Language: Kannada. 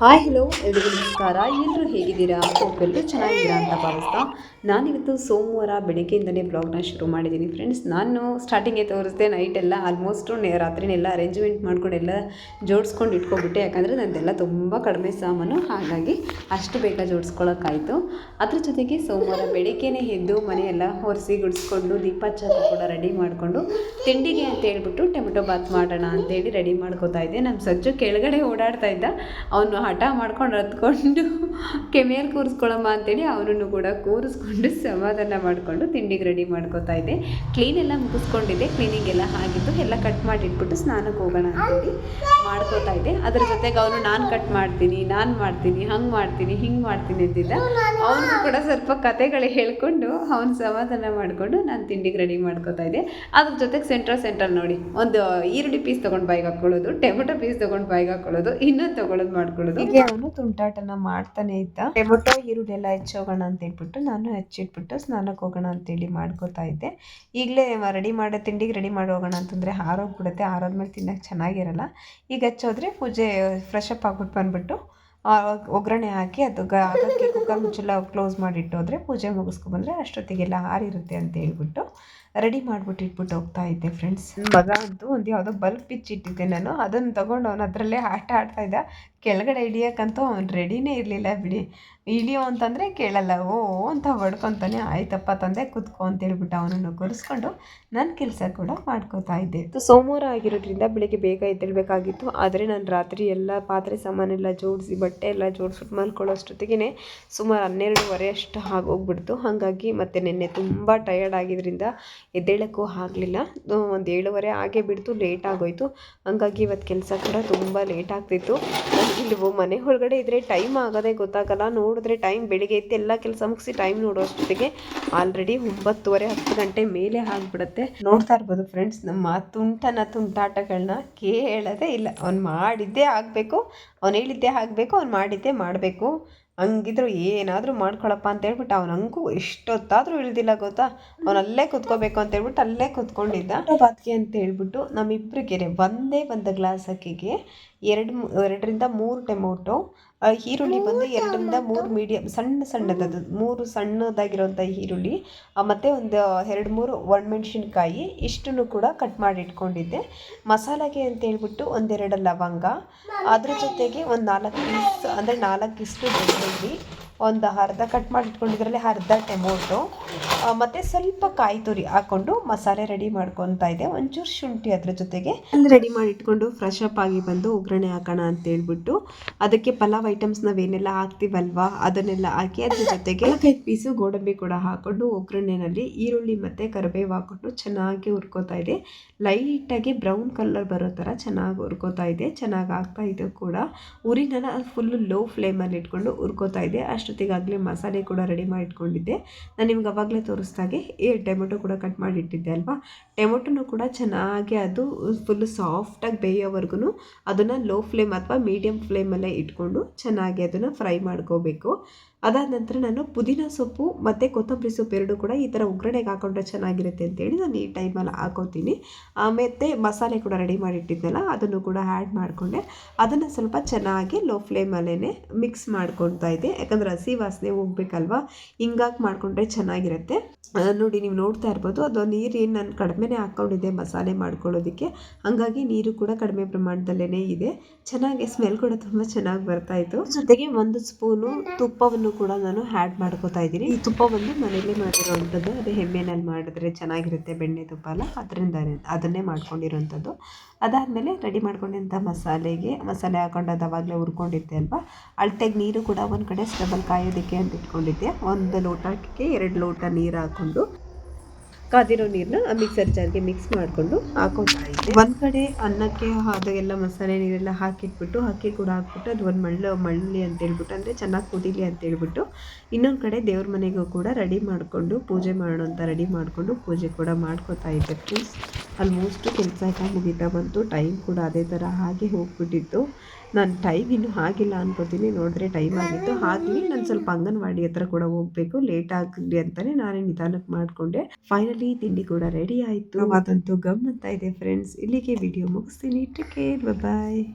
ಹಾಯ್, ಹಲೋ, ಎಲ್ರಿಗೂ ನಮಸ್ಕಾರ. ಎಲ್ಲರೂ ಹೇಗಿದ್ದೀರಾ? ಹೋಪ್ ಎಲ್ಲರೂ ಚೆನ್ನಾಗಿದ್ದೀರಾ ಅಂತ ಭಾವಿಸ್ತಾ. ನಾನಿವತ್ತು ಸೋಮವಾರ ಬೆಳಗ್ಗೆಯಿಂದಲೇ ಬ್ಲಾಗ್ನ ಶುರು ಮಾಡಿದ್ದೀನಿ ಫ್ರೆಂಡ್ಸ್ ನಾನು ಸ್ಟಾರ್ಟಿಂಗೇ ತೋರಿಸಿದೆ ನೈಟ್ ಎಲ್ಲ ಆಲ್ಮೋಸ್ಟು ರಾತ್ರಿನೆಲ್ಲ ಅರೇಂಜ್ಮೆಂಟ್ ಮಾಡ್ಕೊಂಡು ಎಲ್ಲ ಜೋಡಿಸ್ಕೊಂಡು ಇಟ್ಕೊಬಿಟ್ಟೆ. ಯಾಕಂದರೆ ನಂದೆಲ್ಲ ತುಂಬ ಕಡಿಮೆ ಸಾಮಾನು. ಹಾಗಾಗಿ ಅಷ್ಟು ಬೇಗ ಜೋಡಿಸ್ಕೊಳ್ಳೋಕ್ಕಾಯಿತು ಅದ್ರ ಜೊತೆಗೆ ಸೋಮವಾರ ಬೆಳಗ್ಗೆನೇ ಎದ್ದು ಮನೆಯೆಲ್ಲ ಒರೆಸಿ ಗುಡಿಸ್ಕೊಂಡು ದೀಪ ಹಚ್ಚೋದು ಕೂಡ ರೆಡಿ ಮಾಡಿಕೊಂಡು ತಿಂಡಿಗೆ ಅಂತ ಹೇಳ್ಬಿಟ್ಟು ಟೊಮೆಟೊ ಬಾತ್ ಮಾಡೋಣ ಅಂತೇಳಿ ರೆಡಿ ಮಾಡ್ಕೋತಾ ಇದ್ದೆ. ನಮ್ಮ ಸಜ್ಜು ಕೆಳಗಡೆ ಓಡಾಡ್ತಾ ಇದ್ದ. ಅವನು ಹಠ ಮಾಡ್ಕೊಂಡು ಹತ್ಕೊಂಡು ಕೆಮೇಲೆ ಕೂರಿಸ್ಕೊಳ್ಳಮ್ಮ ಅಂತೇಳಿ ಅವನನ್ನು ಕೂಡ ಕೂರಿಸ್ಕೊಂಡು ಸಮಾಧಾನ ಮಾಡಿಕೊಂಡು ತಿಂಡಿಗೆ ರೆಡಿ ಮಾಡ್ಕೋತಾ ಇದ್ದೆ. ಕ್ಲೀನ್ ಎಲ್ಲ ಮುಗಿಸ್ಕೊಂಡಿದ್ದೆ. ಕ್ಲೀನಿಂಗ್ ಎಲ್ಲ ಆಗಿದ್ದು ಎಲ್ಲ ಕಟ್ ಮಾಡಿಟ್ಬಿಟ್ಟು ಸ್ನಾನಕ್ಕೆ ಹೋಗೋಣ ಅಂತೇಳಿ ಮಾಡ್ಕೋತಾ ಇದ್ದೆ. ಅದ್ರ ಜೊತೆಗೆ ಅವನು ನಾನು ಕಟ್ ಮಾಡ್ತೀನಿ, ನಾನು ಮಾಡ್ತೀನಿ, ಹಂಗೆ ಮಾಡ್ತೀನಿ, ಹಿಂಗೆ ಮಾಡ್ತೀನಿ ಅಂತಿದ್ದ. ಅವನು ಕೂಡ ಸ್ವಲ್ಪ ಕತೆಗಳು ಹೇಳ್ಕೊಂಡು ಅವನು ಸಮಾಧಾನ ಮಾಡಿಕೊಂಡು ನಾನು ತಿಂಡಿಗೆ ರೆಡಿ ಮಾಡ್ಕೋತಾ ಇದ್ದೆ. ಅದ್ರ ಜೊತೆಗೆ ಸೆಂಟ್ರಲ್ ಸೆಂಟ್ರಲ್ ನೋಡಿ. ಒಂದು ಈರುಳ್ಳಿ ಪೀಸ್ ತೊಗೊಂಡು ಬಾಯಿಗೆ ಹಾಕ್ಕೊಳ್ಳೋದು, ಟೊಮೆಟೊ ಪೀಸ್ ತೊಗೊಂಡು ಬಾಯಿಗೆ ಹಾಕ್ಕೊಳ್ಳೋದು, ಇನ್ನೊಂದು ತೊಗೊಳೋದು ಮಾಡ್ಕೊಳ್ಳೋದು. ಹೀಗೆ ಅವನು ತುಂಟಾಟನ ಮಾಡ್ತಾನೆ ಇದ್ದ. ಟೊಮೆಟೊ ಈರುಳ್ಳಿ ಎಲ್ಲ ಹೆಚ್ಚೋಗೋಣ ಅಂತ ಹೇಳ್ಬಿಟ್ಟು ನಾನು ಹೆಚ್ಚಿಟ್ಬಿಟ್ಟು ಸ್ನಾನಕ್ಕೆ ಹೋಗೋಣ ಅಂತೇಳಿ ಮಾಡ್ಕೋತಾ ಇದ್ದೆ. ಈಗಲೇ ರೆಡಿ ಮಾಡೋ ತಿಂಡಿಗೆ ರೆಡಿ ಮಾಡಿ ಹೋಗೋಣ ಅಂತಂದರೆ ಹಾರೋಗ್ಬಿಡುತ್ತೆ ಹಾರೋದ್ಮೇಲೆ ತಿನ್ನೋಕೆ ಚೆನ್ನಾಗಿರಲ್ಲ. ಈಗ ಹಚ್ಚೋದ್ರೆ ಪೂಜೆ ಫ್ರೆಶ್ ಅಪ್ ಆಗ್ಬಿಟ್ಟು ಬಂದ್ಬಿಟ್ಟು ಒಗ್ಗರಣೆ ಹಾಕಿ ಅದು ಅದಕ್ಕೆ ಕುಕ್ಕರ್ ಮುಚ್ಚಲ ಕ್ಲೋಸ್ ಮಾಡಿ ಇಟ್ಟೋದ್ರೆ ಪೂಜೆ ಮುಗಿಸ್ಕೊಂಡ್ಬಂದ್ರೆ ಅಷ್ಟೊತ್ತಿಗೆಲ್ಲ ಹಾರಿರುತ್ತೆ ಅಂತ ಹೇಳ್ಬಿಟ್ಟು ರೆಡಿ ಮಾಡ್ಬಿಟ್ಟು ಇಟ್ಬಿಟ್ಟು ಹೋಗ್ತಾ ಇದ್ದೆ ಫ್ರೆಂಡ್ಸ್ ಮಗ ಅಂತೂ ಒಂದು ಯಾವುದೋ ಬಲ್ಬ್ ಬಿಚ್ಚಿಟ್ಟಿದ್ದೆ ನಾನು. ಅದನ್ನು ತೊಗೊಂಡು ಅವನು ಅದರಲ್ಲೇ ಆಟ ಆಡ್ತಾ ಇದ್ದ. ಕೆಳಗಡೆ ಇಳಿಯೋಕ್ಕಂತೂ ಅವ್ನು ರೆಡಿನೇ ಇರಲಿಲ್ಲ ಬಿಡಿ. ಇಳಿಯೋ ಅಂತಂದರೆ ಕೇಳಲ್ಲ. ಓ ಅಂತ ಹೊಡ್ಕೊತಾನೆ ಆಯ್ತಪ್ಪ ತಂದೆ ಕುತ್ಕೊ ಅಂತ ಹೇಳ್ಬಿಟ್ಟು ಅವನನ್ನು ಕೂರಿಸ್ಕೊಂಡು ನನ್ನ ಕೆಲಸ ಕೂಡ ಮಾಡ್ಕೋತಾ ಇದ್ದೆ. ಇದು ಸೋಮವಾರ ಆಗಿರೋದ್ರಿಂದ ಬೆಳಿಗ್ಗೆ ಬೇಗ ಎದ್ದೇಳಬೇಕಾಗಿತ್ತು. ಆದರೆ ನಾನು ರಾತ್ರಿ ಎಲ್ಲ ಪಾತ್ರೆ ಸಾಮಾನೆಲ್ಲ ಜೋಡಿಸಿ ಬಟ್ಟೆ ಎಲ್ಲ ಜೋಡಿಸ್ಬಿಟ್ಟು ಮಲ್ಕೊಳ್ಳೋ ಅಷ್ಟೊತ್ತಿಗೆ ಸುಮಾರು ಹನ್ನೆರಡುವರೆ ಅಷ್ಟು ಆಗೋಗ್ಬಿಡ್ತು. ಹಾಗಾಗಿ ಮತ್ತು ನಿನ್ನೆ ತುಂಬ ಟಯರ್ಡ್ ಆಗಿದ್ದರಿಂದ ಎದ್ದೇಳಕ್ಕೂ ಆಗಲಿಲ್ಲ. ಒಂದು ಏಳುವರೆ ಆಗೇ ಬಿಡ್ತು ಲೇಟ್ ಆಗೋಯ್ತು. ಹಂಗಾಗಿ ಇವತ್ತು ಕೆಲಸ ಕೂಡ ತುಂಬ ಲೇಟ್ ಆಗ್ತಿತ್ತು. ಇಲ್ಲಿ ಮನೆ ಒಳಗಡೆ ಇದ್ದರೆ ಟೈಮ್ ಆಗೋದೇ ಗೊತ್ತಾಗಲ್ಲ. ನೋಡಿದ್ರೆ ಟೈಮ್ ಬೆಳಿಗ್ಗೆ ಎದ್ದು ಎಲ್ಲ ಕೆಲಸ ಮುಗಿಸಿ ಟೈಮ್ ನೋಡೋಷ್ಟೊತ್ತಿಗೆ ಆಲ್ರೆಡಿ ಒಂಬತ್ತುವರೆ ಹತ್ತು ಗಂಟೆ ಮೇಲೆ ಆಗಿಬಿಡುತ್ತೆ. ನೋಡ್ತಾ ಇರ್ಬೋದು ಫ್ರೆಂಡ್ಸ್ ನಮ್ಮ ತುಂಟನ ತುಂಟಾಟಗಳನ್ನ ಕೇಳೋದೇ ಇಲ್ಲ. ಅವ್ನು ಮಾಡಿದ್ದೇ ಆಗಬೇಕು, ಅವ್ನು ಹೇಳಿದ್ದೇ ಆಗಬೇಕು, ಅವ್ನು ಮಾಡಿದ್ದೇ ಮಾಡಬೇಕು. ಹಂಗಿದ್ರು ಏನಾದರೂ ಮಾಡ್ಕೊಳಪ್ಪ ಅಂತ ಹೇಳ್ಬಿಟ್ಟು ಅವ್ನು ಹಂಗೂ ಎಷ್ಟೊತ್ತಾದರೂ ಇಳ್ದಿಲ್ಲ ಗೊತ್ತಾ? ಅವ್ನು ಅಲ್ಲೇ ಕುತ್ಕೋಬೇಕು ಅಂತ ಹೇಳ್ಬಿಟ್ಟು ಅಲ್ಲೇ ಕುತ್ಕೊಂಡಿದ್ದ. ಬಾತ್ಗೆ ಅಂತ ಹೇಳ್ಬಿಟ್ಟು ನಮ್ಮಿಬ್ಬರಿಗೆ ಒಂದೇ ಒಂದು ಗ್ಲಾಸ್ ಅಕ್ಕಿಗೆ ಎರಡು ಎರಡರಿಂದ ಮೂರು ಟೊಮೊಟೊ ಈರುಳ್ಳಿ ಬಂದು ಎರಡರಿಂದ ಮೂರು ಮೀಡಿಯಮ್ ಸಣ್ಣ ಸಣ್ಣದದು ಮೂರು ಸಣ್ಣದಾಗಿರೋಂಥ ಈರುಳ್ಳಿ. ಮತ್ತು ಒಂದು ಎರಡು ಮೂರು ಒಣಮೆಣ್ಸಿನ್ಕಾಯಿ ಇಷ್ಟನ್ನು ಕೂಡ ಕಟ್ ಮಾಡಿ ಇಟ್ಕೊಂಡಿದ್ದೆ. ಮಸಾಲೆಗೆ ಅಂತ ಹೇಳ್ಬಿಟ್ಟು ಒಂದೆರಡು ಲವಂಗ. ಅದ್ರ ಜೊತೆಗೆ ಒಂದು ನಾಲ್ಕು ಪೀಸ್ ಅಂದರೆ ನಾಲ್ಕು ಇಷ್ಟು ಬೆಳ್ಳುಳ್ಳಿ ಒಂದು ಅರ್ಧ ಕಟ್ ಮಾಡಿ ಇಟ್ಕೊಂಡಿದ್ರಲ್ಲಿ ಅರ್ಧ ಟೊಮೊಟೊ. ಮತ್ತೆ ಸ್ವಲ್ಪ ಕಾಯಿ ತುರಿ ಹಾಕೊಂಡು ಮಸಾಲೆ ರೆಡಿ ಮಾಡ್ಕೊತಾ ಇದ್ದೆ. ಒಂಚೂರು ಶುಂಠಿ ಅದ್ರ ಜೊತೆಗೆ ಅಲ್ಲಿ ರೆಡಿ ಮಾಡಿ ಇಟ್ಕೊಂಡು ಫ್ರೆಶ್ ಅಪ್ ಆಗಿ ಬಂದು ಒಗ್ಗರಣೆ ಹಾಕೋಣ ಅಂತ ಹೇಳ್ಬಿಟ್ಟು ಅದಕ್ಕೆ ಪಲಾವ್ ಐಟಮ್ಸ್ ನಾವೇನೆಲ್ಲ ಹಾಕ್ತೀವಲ್ವಾ ಅದನ್ನೆಲ್ಲ ಹಾಕಿ ಅದ್ರ ಜೊತೆಗೆ ಐದು ಪೀಸು ಗೋಡಂಬಿ ಕೂಡ ಹಾಕೊಂಡು ಒಗ್ಗರಣೆನಲ್ಲಿ ಈರುಳ್ಳಿ ಮತ್ತೆ ಕರಿಬೇವು ಹಾಕೊಂಡು ಚೆನ್ನಾಗಿ ಹುರ್ಕೋತಾ ಇದೆ ಲೈಟಾಗಿ ಬ್ರೌನ್ ಕಲರ್ ಬರೋ ಥರ ಚೆನ್ನಾಗಿ ಹುರ್ಕೋತಾ ಇದೆ ಚೆನ್ನಾಗಿ ಆಗ್ತಾ ಇದೆ ಕೂಡ. ಉರಿನ ಫುಲ್ಲು ಲೋ ಫ್ಲೇಮಲ್ಲಿ ಇಟ್ಕೊಂಡು ಹುರ್ಕೋತಾ ಇದೆ ಅಷ್ಟೊತ್ತಿಗಾಗಲೇ ಮಸಾಲೆ ಕೂಡ ರೆಡಿ ಮಾಡಿ ಇಟ್ಕೊಂಡಿದ್ದೆ. ನಾನು ನಿಮ್ಗೆ ಅವಾಗಲೇ ತೋರಿಸ್ದಾಗೆ ಏ ಟೊಮೆಟೊ ಕೂಡ ಕಟ್ ಮಾಡಿ ಇಟ್ಟಿದ್ದೆ ಅಲ್ವಾ? ಟೊಮೆಟೊನು ಕೂಡ ಚೆನ್ನಾಗಿ ಅದು ಫುಲ್ ಸಾಫ್ಟಾಗಿ ಬೇಯೋವರೆಗೂ ಅದನ್ನು ಲೋ ಫ್ಲೇಮ್ ಅಥವಾ ಮೀಡಿಯಮ್ ಫ್ಲೇಮಲ್ಲೇ ಇಟ್ಕೊಂಡು ಚೆನ್ನಾಗಿ ಅದನ್ನು ಫ್ರೈ ಮಾಡ್ಕೋಬೇಕು. ಅದಾದ ನಂತರ ನಾನು ಪುದೀನ ಸೊಪ್ಪು ಮತ್ತು ಕೊತ್ತಂಬರಿ ಸೊಪ್ಪು ಎರಡು ಕೂಡ ಈ ಥರ ಒಗ್ಗರಣೆಗೆ ಹಾಕೊಂಡ್ರೆ ಚೆನ್ನಾಗಿರುತ್ತೆ ಅಂತೇಳಿ ನಾನು ಈ ಟೈಮಲ್ಲಿ ಹಾಕೋತೀನಿ. ಮತ್ತು ಮಸಾಲೆ ಕೂಡ ರೆಡಿ ಮಾಡಿಟ್ಟಿದ್ದೆಲ್ಲ ಅದನ್ನು ಕೂಡ ಆ್ಯಡ್ ಮಾಡಿಕೊಂಡೆ. ಅದನ್ನು ಸ್ವಲ್ಪ ಚೆನ್ನಾಗಿ ಲೋ ಫ್ಲೇಮಲ್ಲೇ ಮಿಕ್ಸ್ ಮಾಡ್ಕೊತಾ ಇದ್ದೆ. ಯಾಕಂದರೆ ಹಸಿ ವಾಸನೆ ಹೋಗ್ಬೇಕಲ್ವಾ? ಹಿಂಗಾಗಿ ಮಾಡಿಕೊಂಡ್ರೆ ಚೆನ್ನಾಗಿರುತ್ತೆ. ನೋಡಿ ನೀವು ನೋಡ್ತಾ ಇರ್ಬೋದು, ಅದು ನೀರು ಏನು ನಾನು ಕಡಿಮೆನೇ ಹಾಕ್ಕೊಂಡಿದ್ದೆ ಮಸಾಲೆ ಮಾಡ್ಕೊಳ್ಳೋದಕ್ಕೆ. ಹಾಗಾಗಿ ನೀರು ಕೂಡ ಕಡಿಮೆ ಪ್ರಮಾಣದಲ್ಲೇ ಇದೆ. ಚೆನ್ನಾಗಿ ಸ್ಮೆಲ್ ಕೂಡ ತುಂಬ ಚೆನ್ನಾಗಿ ಬರ್ತಾಯಿತ್ತು ಜೊತೆಗೆ ಒಂದು ಸ್ಪೂನು ತುಪ್ಪವನ್ನು ಕೂಡ ನಾನು ಆ್ಯಡ್ ಮಾಡ್ಕೋತಾ ಇದ್ದೀನಿ. ಈ ತುಪ್ಪ ಬಂದು ಮನೇಲಿ ಮಾಡಿರೋವಂಥದ್ದು, ಅದು ಹೆಮ್ಮೆನಲ್ಲಿ ಮಾಡಿದ್ರೆ ಚೆನ್ನಾಗಿರುತ್ತೆ ಬೆಣ್ಣೆ ತುಪ್ಪ ಎಲ್ಲ. ಅದರಿಂದ ಅದನ್ನೇ ಮಾಡ್ಕೊಂಡಿರುವಂಥದ್ದು. ಅದಾದಮೇಲೆ ರೆಡಿ ಮಾಡ್ಕೊಂಡಿದ್ದಂಥ ಮಸಾಲೆಗೆ, ಮಸಾಲೆ ಹಾಕೊಂಡು ಅದು ಅವಾಗಲೇ ಹುರ್ಕೊಂಡಿದ್ದೆ ಅಲ್ವಾ? ಅಳತೆಗೆ ನೀರು ಕೂಡ ಒಂದು ಕಡೆ ಸ್ಟಬಲ್ ಕಾಯೋದಕ್ಕೆ ಅಂತ ಇಟ್ಕೊಂಡಿದ್ದೆ. ಒಂದು ಲೋಟಕ್ಕೆ ಎರಡು ಲೋಟ ನೀರು ಹಾಕ್ಕೊಂಡು ಕಾದಿರೋ ನೀರನ್ನ ಮಿಕ್ಸರ್ ಜಾರ್ಗೆ ಮಿಕ್ಸ್ ಮಾಡಿಕೊಂಡು ಹಾಕೋತಾ ಇದ್ದೆ. ಒಂದು ಕಡೆ ಅನ್ನಕ್ಕೆ ಅದೆಲ್ಲ ಮಸಾಲೆ ನೀರೆಲ್ಲ ಹಾಕಿಟ್ಬಿಟ್ಟು ಅಕ್ಕಿ ಕೂಡ ಹಾಕ್ಬಿಟ್ಟು, ಅದು ಒಂದು ಮಳ್ಳು, ಮಳ್ಳಿ ಅಂತ ಹೇಳ್ಬಿಟ್ಟು, ಅಂದರೆ ಚೆನ್ನಾಗಿ ಕುದೀಲಿ ಅಂತ ಹೇಳ್ಬಿಟ್ಟು, ಇನ್ನೊಂದು ಕಡೆ ದೇವ್ರ ಮನೆಗೂ ಕೂಡ ರೆಡಿ ಮಾಡಿಕೊಂಡು, ಪೂಜೆ ಅಂತ ರೆಡಿ ಮಾಡಿಕೊಂಡು ಪೂಜೆ ಕೂಡ ಮಾಡ್ಕೋತಾ ಇದ್ದೆ. ಫ್ರೆಂಡ್ಸ್ ಆಲ್ಮೋಸ್ಟು ಕೆಲಸ ಎಲ್ಲ ಮುಗಿತಾ ಬಂತು. ಟೈಮ್ ಕೂಡ ಅದೇ ಥರ ಹಾಗೆ ಹೋಗ್ಬಿಟ್ಟಿತ್ತು. ನಾನು ಟೈಮ್ ಇನ್ನೂ ಆಗಿಲ್ಲ ಅನ್ಕೋತೀನಿ. ನೋಡಿದ್ರೆ ಟೈಮ್ ಆಗಿತ್ತು. ಹಾಗೆ ನಾನು ಸ್ವಲ್ಪ ಅಂಗನವಾಡಿ ಹತ್ರ ಕೂಡ ಹೋಗಬೇಕು. ಲೇಟ್ ಆಗಲಿ ಅಂತಲೇ ನಾನೇ ನಿಧಾನಕ್ಕೆ ಮಾಡಿಕೊಂಡೆ. ಫೈನಲಿ ತಿಂಡಿ ಕೂಡ ರೆಡಿ ಆಯಿತು. ಅದಂತೂ ಅಂತ ಇದೆ ಫ್ರೆಂಡ್ಸ್ ಇಲ್ಲಿಗೆ ವಿಡಿಯೋ ಮುಗಿಸ್ತೀನಿ. Take care bye